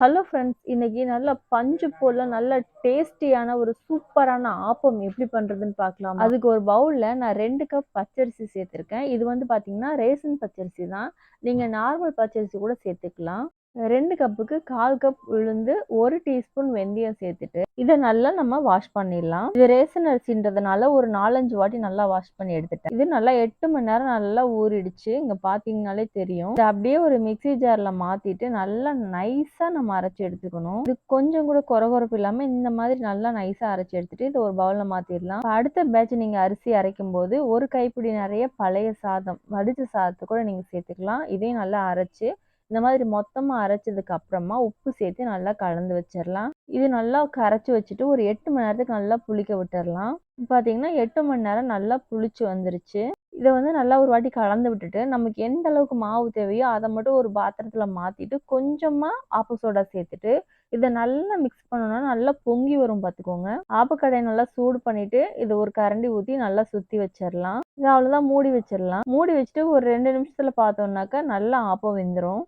Hello friends இன்னைக்கு நல்ல பஞ்சு போல நல்ல டேஸ்டியான ஒரு சூப்பரான ஆப்பம் எப்படி பண்ணுறதுன்னு பார்க்கலாம்? அதுக்கு ஒரு பவுலில் நான் ரெண்டு கப் பச்சரிசி சேர்த்துருக்கேன். இது வந்து பார்த்தீங்கன்னா ரேசன் பச்சரிசி தான். நீங்கள் நார்மல் பச்சரிசி கூட சேர்த்துக்கலாம். ரெண்டு கப்புக்கு கால் கப் உளுந்து ஒரு டீஸ்பூன் வெந்தயம் சேர்த்துட்டு இதை நல்லா நம்ம வாஷ் பண்ணிடலாம். இது ரேசன் அரிசின்றதுனால ஒரு நாலஞ்சு வாட்டி நல்லா வாஷ் பண்ணி எடுத்துட்டேன். இது நல்லா எட்டு மணி நேரம் நல்லா ஊறிடுச்சு. இங்க பாத்தீங்கனாலே தெரியும். இதை அப்படியே ஒரு மிக்சி ஜார்ல மாத்திட்டு நல்லா நைஸா நம்ம அரைச்சி எடுத்துக்கணும். இது கொஞ்சம் கூட குறகுறப்பு இல்லாம இந்த மாதிரி நல்லா நைஸா அரைச்சி எடுத்துட்டு இதை ஒரு பவுல்ல மாத்திடலாம். அடுத்த பேட்ச் நீங்க அரிசி அரைக்கும் போது ஒரு கைப்பிடி நிறைய பழைய சாதம் வடிச்ச சாதத்தை கூட நீங்க சேர்த்துக்கலாம். இதையும் நல்லா அரைச்சு இந்த மாதிரி மொத்தமாக அரைச்சதுக்கு அப்புறமா உப்பு சேர்த்து நல்லா கலந்து வச்சிடலாம் இது நல்லா கரைச்சி வச்சுட்டு ஒரு எட்டு மணி நேரத்துக்கு நல்லா புளிக்க விட்டுடலாம் பார்த்தீங்கன்னா எட்டு மணி நேரம் நல்லா புளிச்சு வந்துருச்சு. இதை வந்து நல்லா ஒரு வாட்டி கலந்து விட்டுட்டு நமக்கு எந்த அளவுக்கு மாவு தேவையோ அதை மட்டும் ஒரு பாத்திரத்தில் மாற்றிட்டு கொஞ்சமாக ஆப்ப சோடா சேர்த்துட்டு இதை நல்லா மிக்ஸ் பண்ணணும்னா நல்லா பொங்கி வரும் பார்த்துக்கோங்க ஆப்பக்கடையை நல்லா சூடு பண்ணிட்டு இதை ஒரு கரண்டி ஊற்றி நல்லா சுற்றி வச்சிடலாம் இது அவ்வளோதான் மூடி வச்சிடலாம் மூடி வச்சுட்டு ஒரு ரெண்டு நிமிஷத்தில் பார்த்தோம்னாக்கா நல்லா ஆப்பம் வெந்துடும்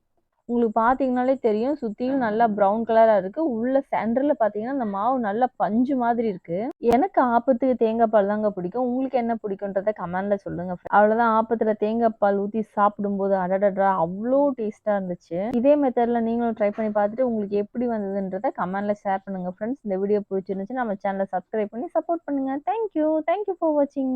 உங்களுக்கு பார்த்தீங்கனாலே தெரியும். சுற்றியும் நல்லா ப்ரௌன் கலராக இருக்குது உள்ள சென்டரில் பார்த்தீங்கன்னா அந்த மாவு நல்லா பஞ்சு மாதிரி இருக்குது எனக்கு ஆப்பத்துக்கு தேங்காய் பால் தாங்க பிடிக்கும். உங்களுக்கு என்ன பிடிக்குன்றத கமெண்டில் சொல்லுங்கள் அவ்வளோதான் ஆப்பத்தில் தேங்காய் பால் ஊற்றி சாப்பிடும்போது அடடடா அவ்வளோ டேஸ்ட்டாக இருந்துச்சு. இதே மெத்தடில் நீங்களும் ட்ரை பண்ணி பார்த்துட்டு உங்களுக்கு எப்படி வந்ததுன்றத கமெண்டில் ஷேர் பண்ணுங்கள் ஃப்ரெண்ட்ஸ் இந்த வீடியோ பிடிச்சிருந்துச்சு நம்ம சேனலை சப்ஸ்கிரைப் பண்ணி சப்போர்ட் பண்ணுங்கள் தேங்க்யூ தேங்க்யூ ஃபார் வாட்சிங்